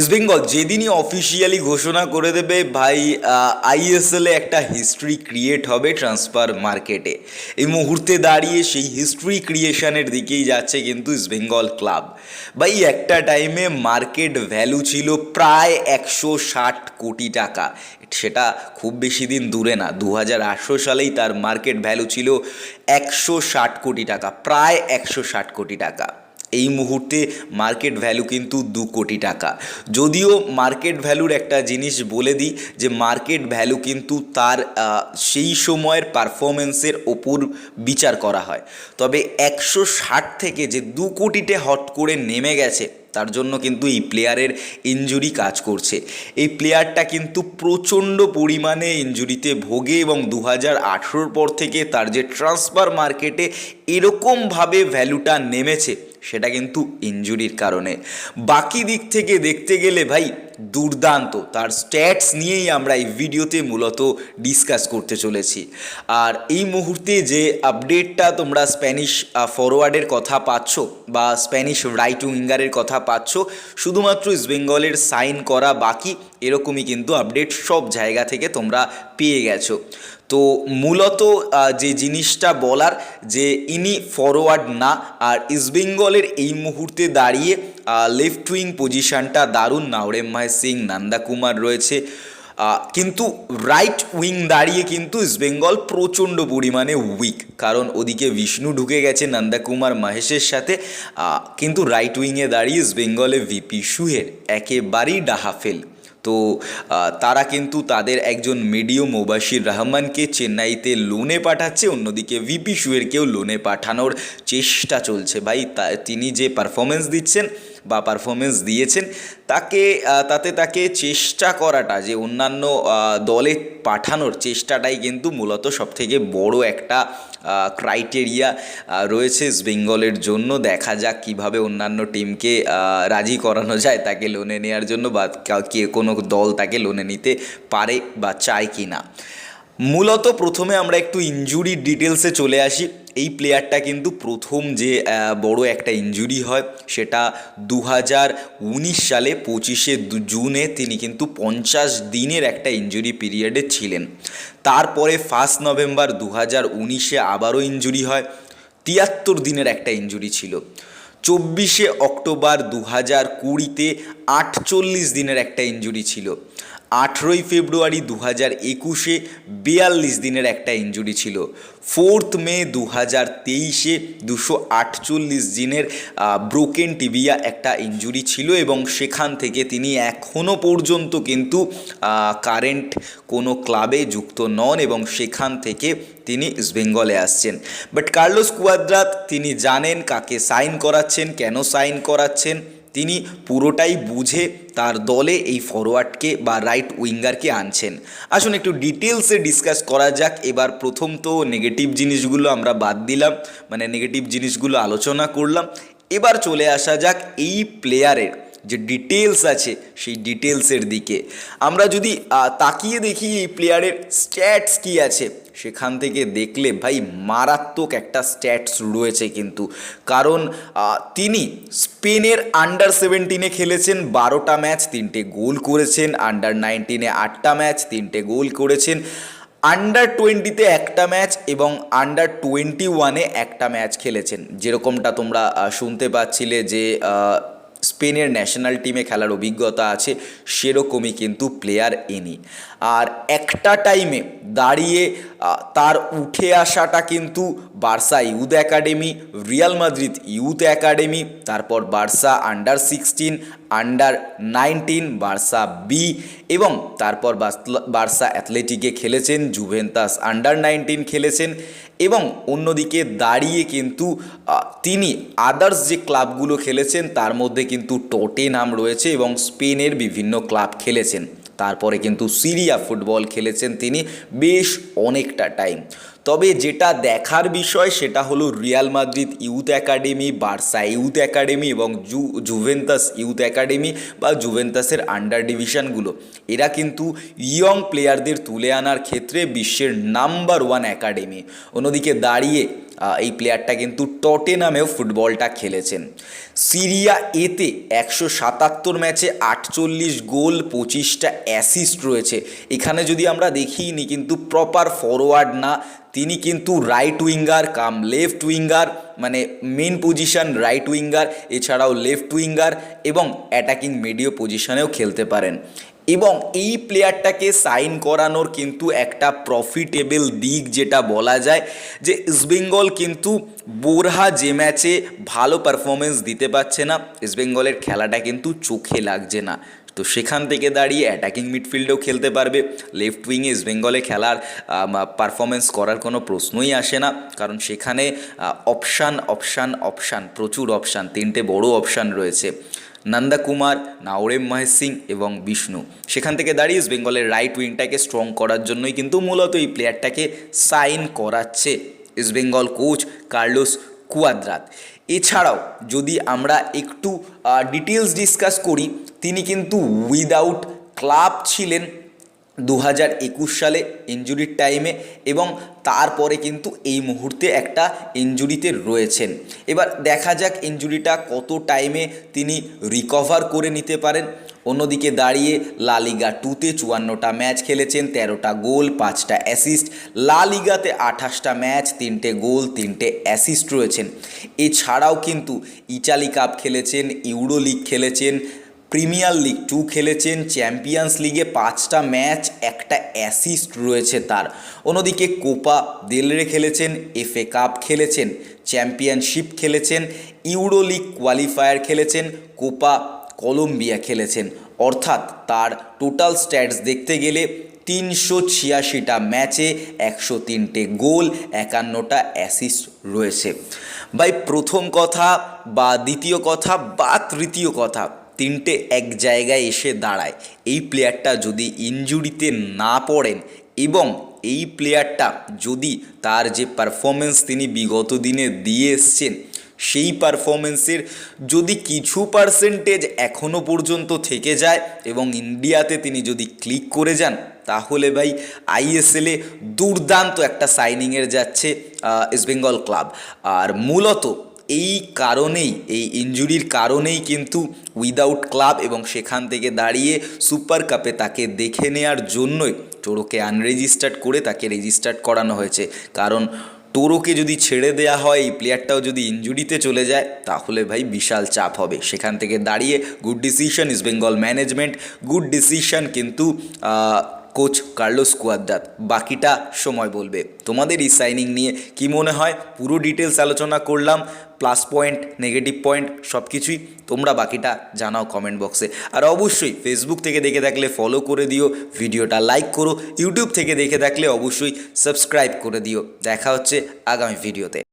East Bengal যেদিনই officially ঘোষণা করে দেবে, ভাই আইএসএলে একটা হিস্ট্রি ক্রিয়েট হবে ট্রান্সফার মার্কেটে এই মুহূর্তে দাঁড়িয়ে সেই হিস্ট্রি ক্রিয়েশনের দিকেই যাচ্ছে কিন্তু ইস্টবেঙ্গল ক্লাব ভাই, একটা টাইমে মার্কেট ভ্যালু ছিল প্রায় একশো ষাট কোটি টাকা। সেটা খুব বেশি দিন দূরে না দু হাজার আঠেরো সালেই তার মার্কেট ভ্যালু ছিল একশো ষাট কোটি টাকা, প্রায় একশো ষাট কোটি টাকা। এই মুহূর্তে মার্কেট ভ্যালু কিন্তু দু কোটি টাকা। যদিও মার্কেট ভ্যালুর একটা জিনিস বলে দিই যে মার্কেট ভ্যালু কিন্তু তার সেই সময়ের পারফরমেন্সের ওপর বিচার করা হয়। তবে একশো ষাট থেকে যে দু কোটিতে হট করে নেমে গেছে, তার জন্য কিন্তু এই প্লেয়ারের ইনজুরি কাজ করছে। এই প্লেয়ারটা কিন্তু প্রচণ্ড পরিমাণে ইনজুরিতে ভোগে এবং দু হাজার পর থেকে তার যে ট্রান্সফার মার্কেটে এরকমভাবে ভ্যালুটা নেমেছে সেটা কিন্তু ইঞ্জুরির কারণে। বাকি দিক থেকে দেখতে গেলে ভাই দুর্দান্ত। তার স্ট্যাটস নিয়েই আমরা এই ভিডিওতে মূলত ডিসকাস করতে চলেছি। আর এই মুহূর্তে যে আপডেটটা তোমরা স্প্যানিশ ফরওয়ার্ডের কথা পাচ্ছ বা স্প্যানিশ রাইট উইঙ্গারের কথা পাচ্ছ, শুধুমাত্র ইস্ট বেঙ্গলের সাইন করা বাকি, এরকমই কিন্তু আপডেট সব জায়গা থেকে তোমরা পেয়ে গেছো। তো মূলত যে জিনিসটা বলার যে ইনি ফরওয়ার্ড না, আর ইস্টবেঙ্গলের এই মুহূর্তে দাঁড়িয়ে লেফট উইং পজিশনটা দারুণ নাওরেম্মাই সিং, নন্দাকুমার রয়েছে। কিন্তু রাইট উইং দাঁড়িয়ে কিন্তু ইস্টবেঙ্গল প্রচণ্ড পরিমাণে উইক কারণ ওদিকে বিষ্ণু ঢুকে গেছে নন্দাকুমার মহেশের সাথে। কিন্তু রাইট উইংয়ে দাঁড়িয়ে ইস্টবেঙ্গলে ভিপি সুহের একেবারেই ডাহাফেল তো তারা কিন্তু তাদের একজন মিডিও মোবাশির রহমানকে চেন্নাইতে লোনে পাঠাচ্ছে, অন্যদিকে ভিপি শুয়েরকেও লোনে পাঠানোর চেষ্টা চলছে। ভাই তিনি যে পারফরমেন্স দিচ্ছেন বা পারফরমেন্স দিয়েছেন, তাকে তাতে তাকে চেষ্টা করাটা, যে অন্যান্য দলে পাঠানোর চেষ্টাটাই কিন্তু মূলত সবথেকে বড় একটা ক্রাইটেরিয়া রয়েছে ইস্ট বেঙ্গলের জন্য। দেখা যাক কীভাবে অন্যান্য টিমকে রাজি করানো যায় তাকে লোনে নেওয়ার জন্য বা কা- কোনো দল তাকে লোনে নিতে পারে বা চায় কি না মূলত প্রথমে আমরা একটু ইনজুরির ডিটেলসে চলে আসি। এই প্লেয়ারটা কিন্তু প্রথম যে বড় একটা ইনজুরি হয়, সেটা দু হাজার উনিশ সালে পঁচিশে জুনে তিনি কিন্তু পঞ্চাশ দিনের একটা ইনজুরি পিরিয়ডে ছিলেন। তারপরে ফার্স্ট নভেম্বর দু হাজার উনিশে আবারও ইনজুরি হয়, তিয়াত্তর দিনের একটা ইনজুরি ছিল। চব্বিশে অক্টোবর দু হাজার কুড়িতে আটচল্লিশ দিনের একটা ইনজুরি ছিল। আঠেরোই ফেব্রুয়ারি দু হাজার একুশে বিয়াল্লিশ দিনের একটা ইনজুরি ছিল। ফোর্থ মে দু হাজার তেইশে দুশো আটচল্লিশ দিনের ব্রোকেন টিবিয়া একটা ইনজুরি ছিল এবং সেখান থেকে তিনি এখনও পর্যন্ত কিন্তু কারেন্ট কোনো ক্লাবে যুক্ত নন এবং সেখান থেকে তিনি ইস্টবেঙ্গলে আসছেন। বাট কার্লোস কুয়াদ্রাত তিনি জানেন কাকে সাইন করাচ্ছেন, কেন সাইন করাচ্ছেন। তিনি পুরোটাই বুঝে তার দলে এই ফরওয়ার্ডকে বা রাইট উইঙ্গারকে আনছেন। আসুন একটু ডিটেলসে ডিসকাস করা যাক। এবার প্রথম তো নেগেটিভ জিনিসগুলো আমরা বাদ দিলাম মানে নেগেটিভ জিনিসগুলো আলোচনা করলাম। এবার চলে আসা যাক এই প্লেয়ারের যে ডিটেলস আছে, সেই ডিটেলসের দিকে। আমরা যদি তাকিয়ে দেখি এই প্লেয়ারের স্ট্যাটস কী আছে সেখান থেকে দেখলে ভাই মারাত্মক একটা স্ট্যাটস রয়েছে কিন্তু। কারণ তিনি স্পেনের আন্ডার সেভেন্টিনে খেলেছেন, বারোটা ম্যাচ তিনটে গোল করেছেন আন্ডার নাইনটিনে আটটা ম্যাচ তিনটে গোল করেছেন। আন্ডার টোয়েন্টিতে একটা ম্যাচ এবং আন্ডার টোয়েন্টি ওয়ানে একটা ম্যাচ খেলেছেন। যেরকমটা তোমরা শুনতে পাচ্ছিলে যে স্পেনের ন্যাশনাল টিমে খেলার অভিজ্ঞতা আছে, সেরকমই কিন্তু প্লেয়ার ইনি আর একটা টাইমে দাঁড়িয়ে তার উঠে আসাটা কিন্তু Barca youth academy Real Madrid youth academy তারপর Barca under sixteen under nineteen Barca B এবং তারপর বার্সা অ্যাথলেটিকে খেলেছেন জুভেন্তাস আন্ডার নাইনটিন খেলেছেন, এবং অন্যদিকে দাঁড়িয়ে কিন্তু তিনি আদার্স যে ক্লাবগুলো খেলেছেন, তার মধ্যে কিন্তু টোটে নাম রয়েছে এবং স্পেনের বিভিন্ন ক্লাব খেলেছেন। তারপরে কিন্তু সিরিয়া ফুটবল খেলেছেন তিনি বেশ অনেকটা টাইম তবে যেটা দেখার বিষয়, সেটা হলো Real Madrid youth academy Barca youth academy এবং জু জুভেন্তাস ইউথ একাডেমি বা জুভেন্তাসের আন্ডার ডিভিশনগুলো এরা কিন্তু ইয়ং প্লেয়ারদের তুলে আনার ক্ষেত্রে বিশ্বের নাম্বার ওয়ান একাডেমি অন্যদিকে দাঁড়িয়ে এই প্লেয়ারটা কিন্তু টটে নামেও ফুটবলটা খেলেছেন সিরিয়া এতে একশো সাতাত্তর ম্যাচে আটচল্লিশ গোল, পঁচিশটা অ্যাসিস্ট রয়েছে। এখানে যদি আমরা দেখিনি কিন্তু প্রপার ফরওয়ার্ড না, তিনি কিন্তু right winger cum left winger মানে মেন পজিশন রাইট উইঙ্গার এছাড়াও লেফট উইঙ্গার এবং অ্যাটাকিং মিডিও পজিশনেও খেলতে পারেন। এবং এই প্লেয়ারটাকে সাইন করানোর কিন্তু একটা প্রফিটেবল দিক যেটা বলা যায় যে ইস্টবেঙ্গল কিন্তু বোরহা যে ম্যাচে ভালো পারফরমেন্স দিতে পারছে না ইস্টবেঙ্গলের খেলাটা কিন্তু চোখে লাগছে না। তো সেখান থেকে দাঁড়িয়ে অ্যাটাকিং মিডফিল্ডেও খেলতে পারবে। লেফট উইংয়ে ইস্টবেঙ্গলে খেলার পারফরমেন্স করার কোনো প্রশ্নই আসে না। কারণ সেখানে অপশান অপশান অপশান প্রচুর অপশান তিনটে বড় অপশান রয়েছে। নন্দকুমার নাওরেম মহেশ সিং এবং বিষ্ণু। সেখান থেকে দাঁড়িয়ে ইস্ট বেঙ্গলের রাইট উইংটাকে স্ট্রং করার জন্যই কিন্তু মূলত এই প্লেয়ারটাকে সাইন করাচ্ছে ইস্টবেঙ্গল কোচ কার্লোস কুয়াদ্রাত। এছাড়াও যদি আমরা একটু ডিটেলস ডিসকাস করি, তিনি কিন্তু উইদাউট ক্লাব ছিলেন। দু হাজার একুশ সালে ইঞ্জুরির টাইমে এবং তারপরে কিন্তু এই মুহূর্তে একটা ইঞ্জুরিতে রয়েছেন। এবার দেখা যাক ইঞ্জুরিটা কত টাইমে তিনি রিকভার করে নিতে পারেন। অন্যদিকে দাঁড়িয়ে লা লিগা টুতে চুয়ান্নটা ম্যাচ খেলেছেন, তেরোটা গোল, পাঁচটা অ্যাসিস্ট লা লিগাতে আঠাশটা ম্যাচ তিনটে গোল, তিনটে অ্যাসিস্ট রয়েছেন। এছাড়াও কিন্তু ইটালি কাপ খেলেছেন, ইউরো লিগ খেলেছেন প্রিমিয়ার লিগ টু খেলেছেন, চ্যাম্পিয়ন্স লিগে পাঁচটা ম্যাচ, একটা অ্যাসিস্ট রয়েছে তার। অন্যদিকে কোপা দেলরে খেলেছেন, এফএ কাপ খেলেছেন, চ্যাম্পিয়নশিপ খেলেছেন, ইউরো লিগ কোয়ালিফায়ার খেলেছেন, কোপা কলম্বিয়া খেলেছেন। অর্থাৎ তার টোটাল স্ট্যাটস দেখতে গেলে তিনশো ছিয়াশিটা ম্যাচে একশো তিনটে গোল, একান্নটা অ্যাসিস্ট রয়েছে। ভাই, প্রথম কথা বা দ্বিতীয় কথা বা তৃতীয় কথা তিনটে এক জায়গায় এসে দাঁড়ায়। এই প্লেয়ারটা যদি ইনজুরিতে না পড়েন এবং এই প্লেয়ারটা যদি তার যে পারফরমেন্স তিনি বিগত দিনে দিয়ে এসছেন, সেই পারফরমেন্সের যদি কিছু পার্সেন্টেজ এখনও পর্যন্ত থেকে যায় এবং ইন্ডিয়াতে তিনি যদি ক্লিক করে যান, তাহলে ভাই আইএসএলে দুর্দান্ত একটা সাইনিংয়ের যাচ্ছে ইস্টবেঙ্গল ক্লাব আর মূলত এই কারণেই, এই ইঞ্জুরির কারণেই কিন্তু উইদাউট ক্লাব এবং সেখান থেকে দাঁড়িয়ে সুপার কাপে তাকে দেখে নেয়ার জন্যই টোরোকে আনরেজিস্টার্ড করে তাকে রেজিস্টার্ড করানো হয়েছে। কারণ টোরোকে যদি ছেড়ে দেওয়া হয়, এই প্লেয়ারটাও যদি ইঞ্জুরিতে চলে যায়, তাহলে ভাই বিশাল চাপ হবে। সেখান থেকে দাঁড়িয়ে good decision East Bengal management good decision কিন্তু কোচ কার্লোস কুয়াদ্রাত বাকিটা সময় বলবে। তোমাদের এই সাইনিং নিয়ে কি মনে হয়? পুরো ডিটেলস আলোচনা করলাম। প্লাস পয়েন্ট নেগেটিভ পয়েন্ট সব কিছুই তোমরা বাকিটা জানাও কমেন্ট বক্সে আর অবশ্যই ফেসবুক থেকে দেখে থাকলে ফলো করে দিও, ভিডিওটা লাইক করো ইউটিউব থেকে দেখে থাকলে অবশ্যই সাবস্ক্রাইব করে দিও। দেখা হচ্ছে আগামী ভিডিওতে